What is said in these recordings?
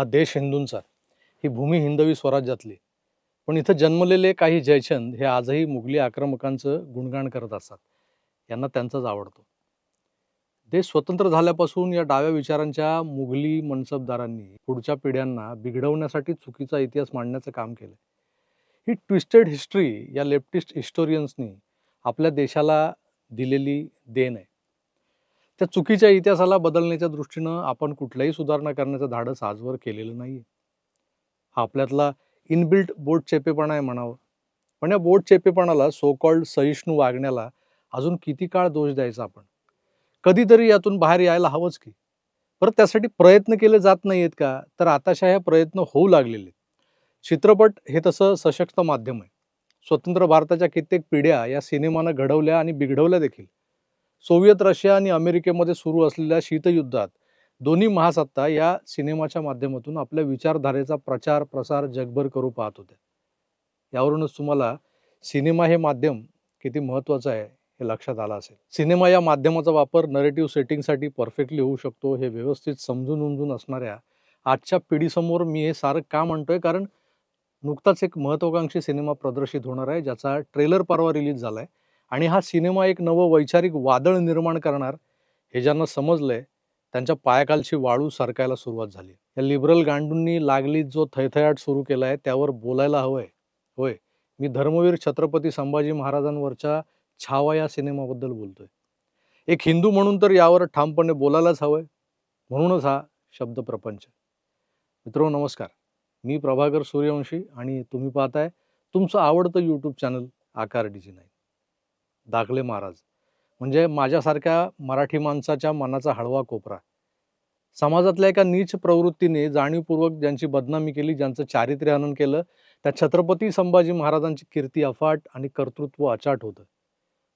हा देश हिंदूंचा ही भूमी हिंदवी स्वराज्यातली पण इथं जन्मलेले काही जयचंद हे आजही मुघली आक्रमकांचं गुणगान करत असतात. यांना त्यांचाच आवडतो. देश स्वतंत्र झाल्यापासून या डाव्या विचारांच्या मुघली मनसबदारांनी पुढच्या पिढ्यांना बिघडवण्यासाठी चुकीचा इतिहास मांडण्याचं काम केलं ही ट्विस्टेड हिस्ट्री या लेफ्टिस्ट हिस्टोरियन्सनी आपल्या देशाला दिलेली देण आहे. त्या चुकीच्या इतिहासाला बदलण्याच्या दृष्टीनं आपण कुठल्याही सुधारणा करण्याचं धाडस आजवर केलेलं नाही हा आपल्यातला इनबिल्ट बोट चेपेपणा आहे म्हणावं. पण या बोट चेपेपणाला सो कॉल्ड सहिष्णू वागण्याला अजून किती काळ दोष द्यायचा आपण? कधीतरी यातून बाहेर यायला हवंच की. परत त्यासाठी प्रयत्न केले जात नाही आहेत का? तर आताशा ह्या प्रयत्न होऊ लागलेले आहेत. चित्रपट हे तसं सशक्त माध्यम आहे. स्वतंत्र भारताच्या कित्येक पिढ्या या सिनेमानं घडवल्या आणि बिघडवल्या देखील. सोव्हिएत रशिया आणि अमेरिकेमध्ये सुरू असलेल्या शीतयुद्धात दोन्ही महासत्ता या सिनेमाच्या माध्यमातून आपल्या विचारधारेचा प्रचार प्रसार जगभर करू पाहत होत्या यावरूनच तुम्हाला सिनेमा हे माध्यम किती महत्त्वाचं आहे हे लक्षात आलं असेल. सिनेमा या माध्यमाचा वापर नरेटिव्ह सेटिंगसाठी परफेक्टली होऊ शकतो हे व्यवस्थित समजून उमजून असणाऱ्या आजच्या पिढीसमोर मी हे सारं का म्हणतोय? कारण नुकताच एक महत्वाकांक्षी सिनेमा प्रदर्शित होणार आहे ज्याचा ट्रेलर परवा रिलीज झालाय. आणि हा सिनेमा एक नवं वैचारिक वादळ निर्माण करणार हे ज्यांना समजलंय त्यांच्या पायाखालची वाळू सरकायला सुरुवात झाली. या लिबरल गांडूंनी लागलीत जो थैथयाट सुरू केलाय त्यावर बोलायला हवंय. होय मी धर्मवीर छत्रपती संभाजी महाराजांवरच्या छावा या सिनेमाबद्दल बोलतोय. एक हिंदू म्हणून तर यावर ठामपणे बोलायलाच हवंय. म्हणूनच हा शब्द प्रपंच. मित्रो नमस्कार. मी प्रभाकर सूर्यवंशी आणि तुम्ही पाहताय तुमचं आवडतं YouTube channel Aakar DG nine दाखले महाराज. म्हणजे माझ्यासारख्या मराठी माणसाच्या मनाचा हळवा कोपरा. समाजातल्या एका नीच प्रवृत्तीने जाणीवपूर्वक ज्यांची बदनामी केली ज्यांचं चारित्र्य हनन केलं त्या छत्रपती संभाजी महाराजांची कीर्ती अफाट आणि कर्तृत्व अचाट होतं.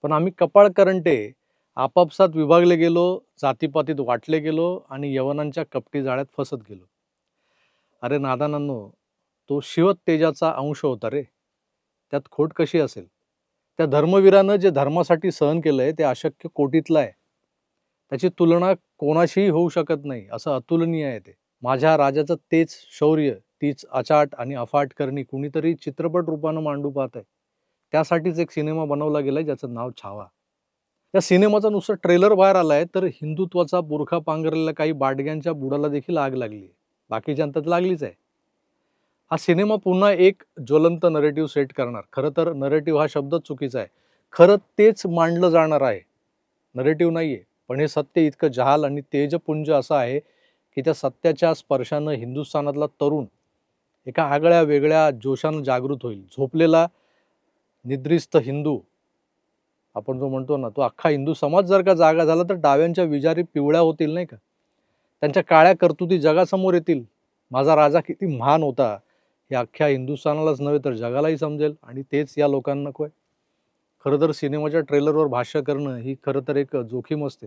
पण आम्ही कपाळ करंटे आपापसात विभागले गेलो जातीपातीत वाटले गेलो आणि यवनांच्या कपटी जाळ्यात फसत गेलो. अरे नादानांनो तो शिवत तेजाचा अंश होता रे. त्यात खोट कशी असेल? त्या धर्मवीरानं जे धर्मासाठी सहन केलंय ते अशक्य कोटीतलं आहे. त्याची तुलना कोणाशीही होऊ शकत नाही असं अतुलनीय आहे ते. माझ्या राजाचं तेच शौर्य तीच अचाट आणि अफाट करणी कुणीतरी चित्रपट रूपानं मांडू पाहत आहे त्यासाठीच एक सिनेमा बनवला गेलाय ज्याचं नाव छावा. त्या सिनेमाचा नुसतं ट्रेलर बाहेर आलाय तर हिंदुत्वाचा बुरखा पांघरलेल्या काही बाडग्यांच्या बुडाला देखील आग लागली बाकीच्यांत लागलीच आहे. हा सिनेमा पुन्हा एक ज्वलंत नरेटिव्ह सेट करणार. खरं तर नरेटिव्ह हा शब्द चुकीचा आहे. खरं तेच मांडलं जाणार आहे. नरेटिव्ह आहे पण हे सत्य इतकं जहाल आणि तेजपुंज असं आहे की त्या सत्याच्या स्पर्शानं हिंदुस्थानातला तरुण एका आगळ्या वेगळ्या जोशानं जागृत होईल. झोपलेला निद्रिस्त हिंदू आपण जो म्हणतो ना तो अख्खा हिंदू समाज जर का जागा झाला तर डाव्यांच्या विजारी पिवळ्या होतील नाही का? त्यांच्या काळ्या कर्तुती जगासमोर येतील. माझा राजा किती महान होता. हे अख्ख्या हिंदुस्थानालाच नव्हे तर जगालाही समजेल आणि तेच या लोकांना नको आहे. खरं तर सिनेमाच्या ट्रेलरवर भाष्य करणं ही खरं तर एक जोखीम असते.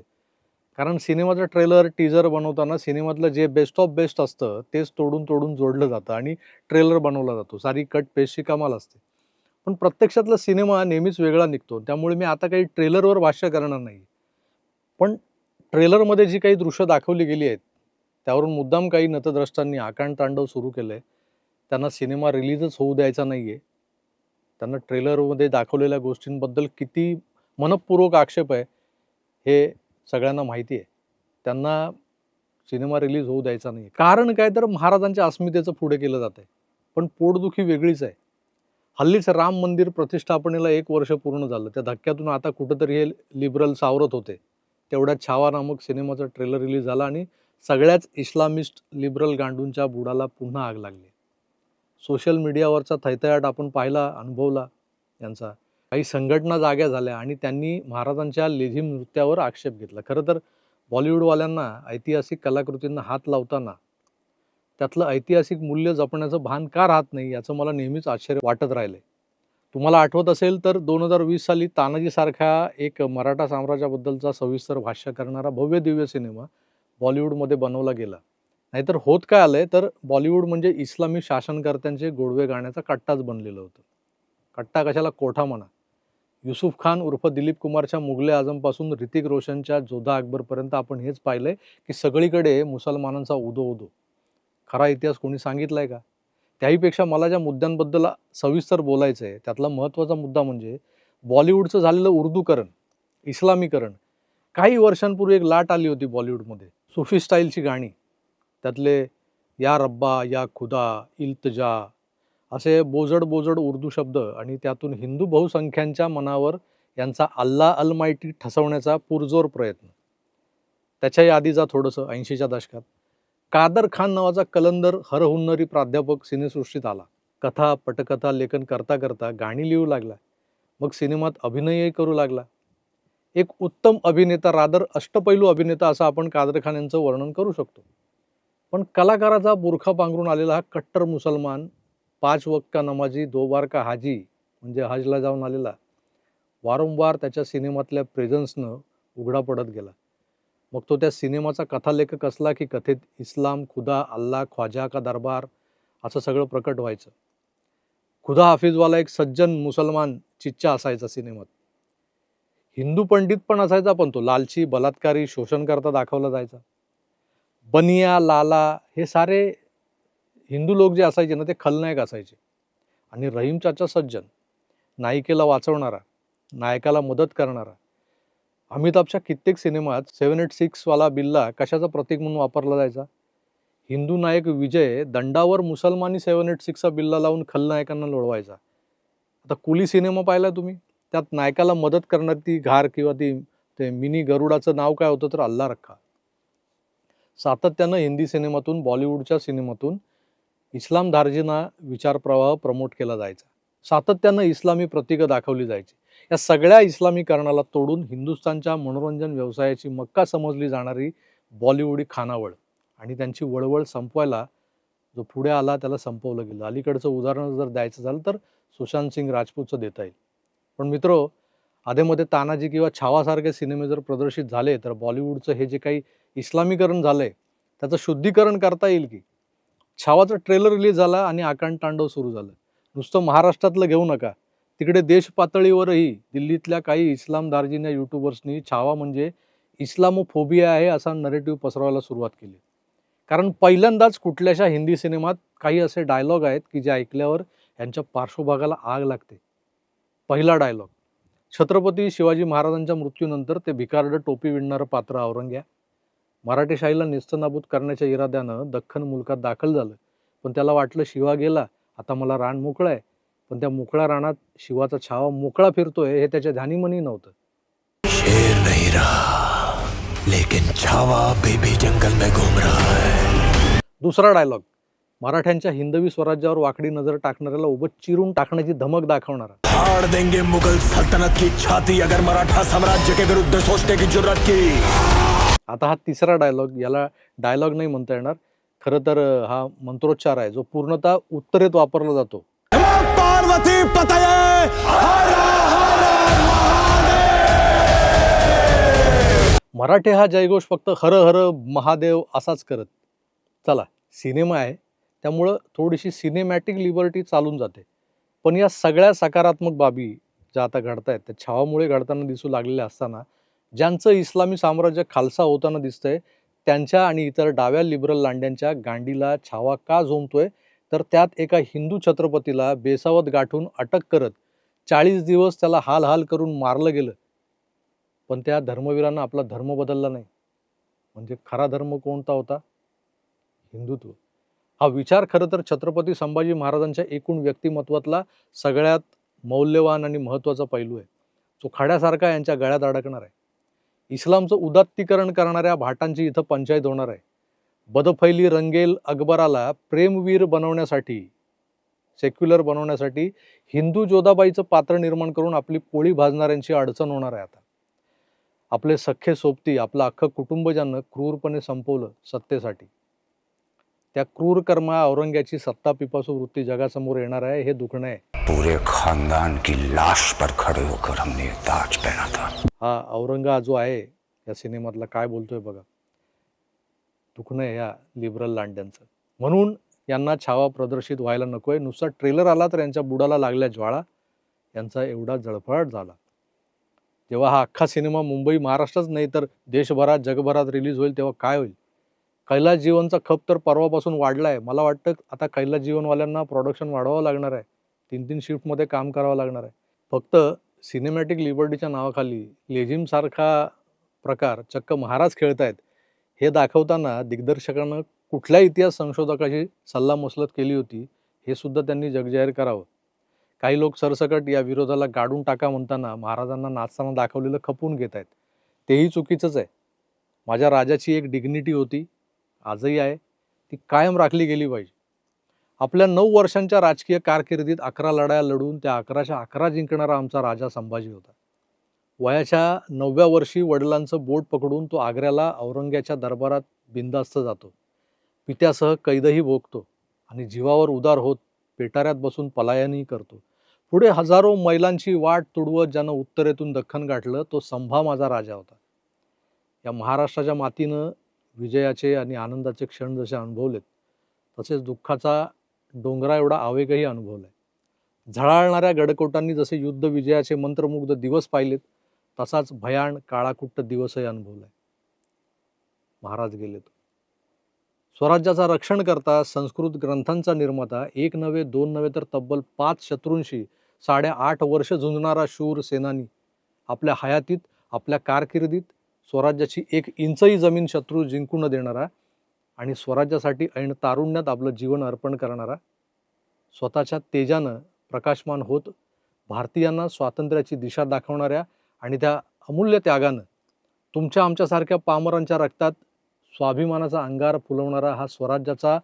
कारण सिनेमाचं ट्रेलर टीजर बनवताना सिनेमातलं जे बेस्ट ऑफ बेस्ट असतं तेच तोडून तोडून जोडलं जातं आणि ट्रेलर बनवला जातो. सारी कट पेस्टची कमाल असते. पण प्रत्यक्षातला सिनेमा नेहमीच वेगळा निघतो. त्यामुळे मी आता काही ट्रेलरवर भाष्य करणार नाही पण ट्रेलरमध्ये जी काही दृश्य दाखवली गेली आहेत त्यावरून मुद्दाम काही नतद्रष्टांनी आकांड तांडव सुरू केलं आहे त्यांना सिनेमा रिलीजच होऊ द्यायचा नाही आहे त्यांना ट्रेलरमध्ये दाखवलेल्या गोष्टींबद्दल किती मनपूर्वक आक्षेप आहे हे सगळ्यांना माहिती आहे त्यांना सिनेमा रिलीज होऊ द्यायचा नाही कारण काय तर महाराजांच्या अस्मितेचं पुढे केलं जात आहे पण पोटदुखी वेगळीच आहे. हल्लीच राम मंदिर प्रतिष्ठापनेला एक वर्ष पूर्ण झालं. त्या धक्क्यातून आता कुठंतरी हे लिबरल सावरत होते. तेवढ्यात छावा नामक सिनेमाचा ट्रेलर रिलीज झाला आणि सगळ्याच इस्लामिस्ट लिबरल गांडूंच्या बुडाला पुन्हा आग लागली. सोशल मीडियावरचा थैथयाट आपण पाहिला अनुभवला यांचा. काही संघटना जाग्या झाल्या आणि त्यांनी महाराजांच्या लेझिम नृत्यावर आक्षेप घेतला. खरं तर बॉलिवूडवाल्यांना ऐतिहासिक कलाकृतींना हात लावताना त्यातलं ऐतिहासिक मूल्य जपण्याचं भान का राहत नाही याचं मला नेहमीच आश्चर्य वाटत राहिलंय तुम्हाला आठवत असेल तर दोन हजार वीस साली तानाजीसारख्या एक मराठा साम्राज्याबद्दलचा सविस्तर भाष्य करणारा भव्य दिव्य सिनेमा बॉलिवूडमध्ये बनवला गेला. नाहीतर होत काय आलंय तर बॉलिवूड म्हणजे इस्लामी शासनकर्त्यांचे गोडवे गाण्याचा कट्टाच बनलेलं होतं. कट्टा कशाला? कोठा म्हणा. युसुफ खान उर्फ दिलीप कुमारच्या मुघले आझमपासून ऋतिक रोशनच्या जोधा अकबरपर्यंत आपण हेच पाहिलंय की सगळीकडे मुसलमानांचा उदो उदो. खरा इतिहास कोणी सांगितलाय का? त्याहीपेक्षा मला ज्या मुद्द्यांबद्दल सविस्तर बोलायचं आहे त्यातला महत्त्वाचा मुद्दा म्हणजे बॉलिवूडचं झालेलं उर्दूकरण इस्लामीकरण. काही वर्षांपूर्वी एक लाट आली होती बॉलिवूडमध्ये सुफी स्टाईलची गाणी. त्यातले या रब्बा या खुदा इल्तजा असे बोजड बोजड उर्दू शब्द आणि त्यातून हिंदू बहुसंख्यांच्या मनावर यांचा अल्ला अलमायटी ठसवण्याचा पुरजोर प्रयत्न. त्याच्याही आधीचा थोडंसं ऐंशीच्या दशकात. कादर खान नावाचा कलंदर हरहुन्नरी प्राध्यापक सिनेसृष्टीत आला. कथा पटकथा लेखन करता करता गाणी लिहू लागला. मग सिनेमात अभिनयही करू लागला. एक उत्तम अभिनेता रादर अष्टपैलू अभिनेता असं आपण कादर खान यांचं वर्णन करू शकतो. पण कलाकाराचा बुरखा पांघरून आलेला हा कट्टर मुसलमान पाच वक्का नमाजी दो बार का हाजी म्हणजे हजला जाऊन आलेला वारंवार त्याच्या सिनेमातल्या प्रेझन्सनं उघडा पडत गेला. मग तो त्या सिनेमाचा कथालेखक असला की कथेत इस्लाम खुदा अल्ला ख्वाजा का दरबार असं सगळं प्रकट व्हायचं. खुदा हाफिजवाला एक सज्जन मुसलमान चिच्चा असायचा सिनेमात. हिंदू पंडित पण असायचा पण तो लालची बलात्कारी शोषण करता दाखवला जायचा. बनिया लाला हे सारे हिंदू लोक जे असायचे ना ते खलनायक असायचे. आणि रहीम चाचा सज्जन नायिकेला वाचवणारा नायकाला मदत करणारा. अमिताभच्या कित्येक सिनेमात सेवन एट सिक्सवाला बिल्ला कशाचा प्रतीक म्हणून वापरला जायचा? हिंदू नायक विजय दंडावर मुसलमानी सेवन एट सिक्सचा बिल्ला लावून खलनायकांना लोळवायचा. आता कुली सिनेमा पाहिला तुम्ही? त्यात नायकाला मदत करणारी ती घार किंवा ती ते मिनी गरुडाचं नाव काय होतं तर अल्ला रखा. सातत्यानं हिंदी सिनेमातून बॉलिवूडच्या सिनेमातून इस्लाम धार्जिना विचारप्रवाह प्रमोट केला जायचा. सातत्यानं इस्लामी प्रतीकं दाखवली जायची. या सगळ्या इस्लामीकरणाला तोडून हिंदुस्थानच्या मनोरंजन व्यवसायाची मक्का समजली जाणारी बॉलिवूडी खानावळ आणि त्यांची वळवळ संपवायला जो पुढे आला त्याला संपवलं गेलं. अलीकडचं उदाहरण जर द्यायचं झालं तर सुशांत सिंग राजपूतचं देता येईल. पण मित्र आधेमध्ये तानाजी किंवा छावासारखे सिनेमे जर प्रदर्शित झाले तर बॉलिवूडचं हे जे काही इस्लामीकरण झालंय त्याचं शुद्धीकरण करता येईल की? छावाचा ट्रेलर रिलीज झाला आणि आकांड तांडव सुरू झालं. नुसतं महाराष्ट्रातलं घेऊ नका. तिकडे देश पातळीवरही दिल्लीतल्या काही इस्लाम दार्जिन्या यूट्यूबर्सनी छावा म्हणजे इस्लामोफोबिया आहे असा नरेटिव्ह पसरवायला सुरुवात केली. कारण पहिल्यांदाच कुठल्याशा हिंदी सिनेमात काही असे डायलॉग आहेत की जे ऐकल्यावर यांच्या पार्श्वभागाला आग लागते. पहिला डायलॉग छत्रपती शिवाजी महाराजांच्या मृत्यूनंतर ते भिकारड टोपी विणणारं पात्र औरंग्या मराठेशाहीला नेस्तनाबूत करण्याच्या इराद्यानं दख्खन मुलकात दाखल झालं. पण त्याला वाटलं शिवा गेला आता मला रान मोकळं आहे. पण त्या मोकळ्या रानात शिवाचा छावा मोकळा फिरतोय हे त्याच्या ध्यानीमनी नव्हतं. शेर नहीं रहा लेकिन छावा भी जंगल में घूम रहा है. दुसरा डायलॉग मराठ्यांच्या हिंदवी स्वराज्यावर वाकडी नजर टाकणाऱ्याला उभं चिरून टाकण्याची धमक दाखवणारा. फाड़ देंगे मुगल सल्तनत की छाती अगर मराठा साम्राज्य के विरुद्ध सोचने की जरूरत की. आता हा तिसरा डायलॉग याला डायलॉग नाही म्हणता येणार. खरं तर हा मंत्रोच्चार आहे जो पूर्णतः उत्तरेत वापरला जातो. पार्वती मराठे हा जयघोष फक्त हर हर महादेव असाच करत. चला सिनेमा आहे. त्यामुळं थोडीशी सिनेमॅटिक लिबर्टी चालून जाते. पण या सगळ्या सकारात्मक बाबी ज्या आता घडतायत त्या छावामुळे घडताना दिसू लागलेल्या असताना ज्यांचं इस्लामी साम्राज्य खालसा होताना दिसतंय त्यांच्या आणि इतर डाव्या लिबरल लांड्यांच्या गांडीला छावा का झोमतोय तर त्यात एका हिंदू छत्रपतीला बेसावत गाठून अटक करत चाळीस दिवस त्याला हाल हाल करून मारलं गेलं. पण त्या धर्मवीरांना आपला धर्म बदलला नाही. म्हणजे खरा धर्म कोणता होता? हिंदुत्व. हा विचार खरं तर छत्रपती संभाजी महाराजांच्या एकूण व्यक्तिमत्वातला सगळ्यात मौल्यवान आणि महत्त्वाचा पैलू आहे. जो खड्यासारखा यांच्या गळ्यात अडकणार आहे. इस्लामचं उदात्तीकरण करणाऱ्या भाटांची इथं पंचायत होणार आहे. बदफैली रंगेल अकबराला प्रेमवीर बनवण्यासाठी सेक्युलर बनवण्यासाठी हिंदू जोधाबाईचं पात्र निर्माण करून आपली पोळी भाजणाऱ्यांची अडचण होणार आहे आता. आपले सख्खे सोबती आपलं अख्खं कुटुंब ज्यांना क्रूरपणे संपवलं सत्तेसाठी. त्या क्रूर कर्मा औरंग्याची सत्ता पिपासू वृत्ती जगासमोर येणार आहे हे दुखणं आहे. पूरे खानदान की लाश पर खड़े होकर हमने ताज पहना था। हा औरंगा जो आहे या सिनेमातला काय बोलतोय बघा. दुखणं आहे या लिबरल लांड्यांचं. म्हणून यांना छावा प्रदर्शित व्हायला नकोय. नुसता ट्रेलर आला तर यांच्या बुडाला लागल्या ज्वाळा. यांचा एवढा जळफळाट झाला. जेव्हा हा अख्खा सिनेमा मुंबई महाराष्ट्रच नाही तर देशभरात जगभरात रिलीज होईल तेव्हा काय होईल? कैलास जीवनचा खप तर परवापासून वाढला आहे मला वाटतं आता कैलास जीवनवाल्यांना प्रोडक्शन वाढवावं लागणार आहे. तीन तीन शिफ्टमध्ये काम करावं लागणार आहे. फक्त सिनेमॅटिक लिबर्टीच्या नावाखाली लेझिमसारखा प्रकार चक्क महाराज खेळतायत हे दाखवताना दिग्दर्शकानं कुठल्या इतिहास संशोधकाची सल्लामसलत केली होती हे सुद्धा त्यांनी जगजाहीर करावं. काही लोक सरसकट या विरोधाला गाडून टाका म्हणताना महाराजांना नाचताना दाखवलेलं खपून घेत आहेत तेही चुकीचंच आहे. माझ्या राजाची एक डिग्निटी होती आजही आहे. ती कायम राखली गेली पाहिजे. आपल्या नऊ वर्षांच्या राजकीय कारकिर्दीत अकरा लढाया लढून त्या अकराच्या अकरा जिंकणारा आमचा राजा संभाजी होता. वयाच्या नवव्या वर्षी वडिलांचं बोट पकडून तो आग्र्याला औरंग्याच्या दरबारात बिंदास्त जातो. पित्यासह कैदही भोगतो आणि जीवावर उदार होत पेटाऱ्यात बसून पलायनही करतो. पुढे हजारो मैलांची वाट तुडवत ज्यानं उत्तरेतून दख्खन गाठलं तो संभा माझा राजा होता. या महाराष्ट्राच्या मातीनं विजयाचे आणि आनंदाचे क्षण जसे अनुभवलेत तसेच दुःखाचा डोंगरा एवढा आवेगही अनुभवलाय. झळाळणाऱ्या गडकोटांनी जसे युद्ध विजयाचे मंत्रमुग्ध दिवस पाहिलेत तसाच भयाण काळाकुट्ट दिवसही अनुभवलाय. महाराज गेलेत स्वराज्याचा रक्षण करता संस्कृत ग्रंथांचा निर्माता एक नव्हे दोन नव्हे तर तब्बल पाच शत्रूंशी साडेआठ वर्ष झुंजणारा शूर सेनानी आपल्या हयातीत आपल्या कारकिर्दीत स्वराज्याची एक इंचही जमीन शत्रू जिंकू न देणारा आणि स्वराज्यासाठी ऐन तारुण्यात आपलं जीवन अर्पण करणारा स्वतःच्या तेजानं प्रकाशमान होत भारतीयांना स्वातंत्र्याची दिशा दाखवणाऱ्या आणि त्या अमूल्य त्यागानं तुमच्या आमच्यासारख्या पामरांच्या रक्तात स्वाभिमानाचा अंगार फुलवणारा हा स्वराज्याचा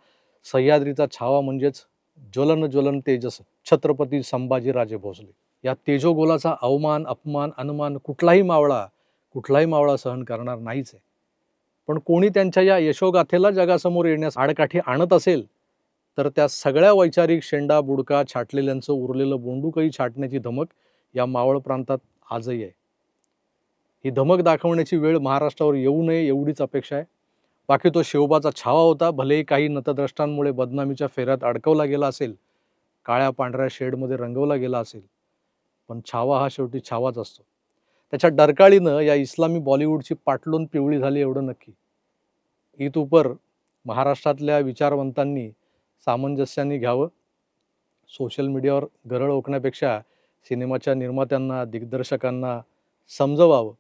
सह्याद्रीचा छावा म्हणजेच ज्वलन ज्वलन तेजस छत्रपती संभाजीराजे भोसले. या तेजोगोलाचा अवमान अपमान अनुमान कुठलाही मावळा कुठलाही मावळा सहन करणार नाहीच आहे. पण कोणी त्यांच्या या यशोगाथेला जगासमोर येण्यास आडकाठी आणत असेल तर त्या सगळ्या वैचारिक शेंडा बुडका छाटलेल्यांचं उरलेलं बोंडूकही छाटण्याची धमक या मावळ प्रांतात आजही आहे. ही धमक दाखवण्याची वेळ महाराष्ट्रावर येऊ नये एवढीच अपेक्षा आहे. बाकी तो शिवबाचा छावा होता भलेही काही नतद्रष्टांमुळे बदनामीच्या फेऱ्यात अडकवला गेला असेल काळ्या पांढऱ्या शेडमध्ये रंगवला गेला असेल पण छावा हा शेवटी छावाच असतो. त्याच्या डरकाळीनं या इस्लामी बॉलिवूडची पाटलोन पिवळी झाली एवढं नक्की. ईद उपर महाराष्ट्रातल्या विचारवंतांनी सामंजस्याने घ्यावं. सोशल मीडियावर गरळ ओकण्यापेक्षा सिनेमाच्या निर्मात्यांना दिग्दर्शकांना समजवावं.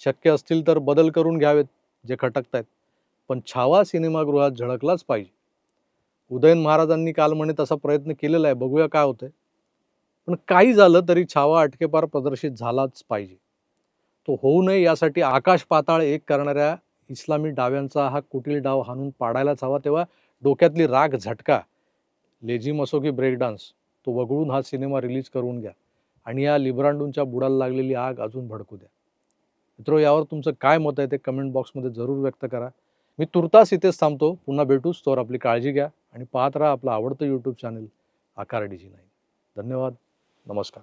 शक्य असतील तर बदल करून घ्यावेत जे खटकत आहेत पण छावा सिनेमागृहात झळकलाच पाहिजे. उदयन महाराजांनी काल म्हणे तसा प्रयत्न केलेला आहे बघूया काय होतंय. पण काही झालं तरी छावा अटकेपार प्रदर्शित झालाच पाहिजे. तो होऊ नये यासाठी आकाश पाताळ एक करणाऱ्या इस्लामी डाव्यांचा हा कुटील डाव हाणून पाडायलाच हवा तेव्हा डोक्यातली राग झटका. लेझिम असो की ब्रेक डान्स तो वगळून हा सिनेमा रिलीज करून घ्या आणि या लिब्रांडूंच्या बुडाला लागलेली आग अजून भडकू द्या. मित्रो यावर तुमचं काय मत आहे ते कमेंट बॉक्समध्ये जरूर व्यक्त करा. मी तुर्तास इथेच थांबतो. पुन्हा भेटूच तोवर आपली काळजी घ्या आणि पाहत राहा आपलं आवडतं यूट्यूब चॅनल आकार डीजी नाही धन्यवाद. नमस्कार.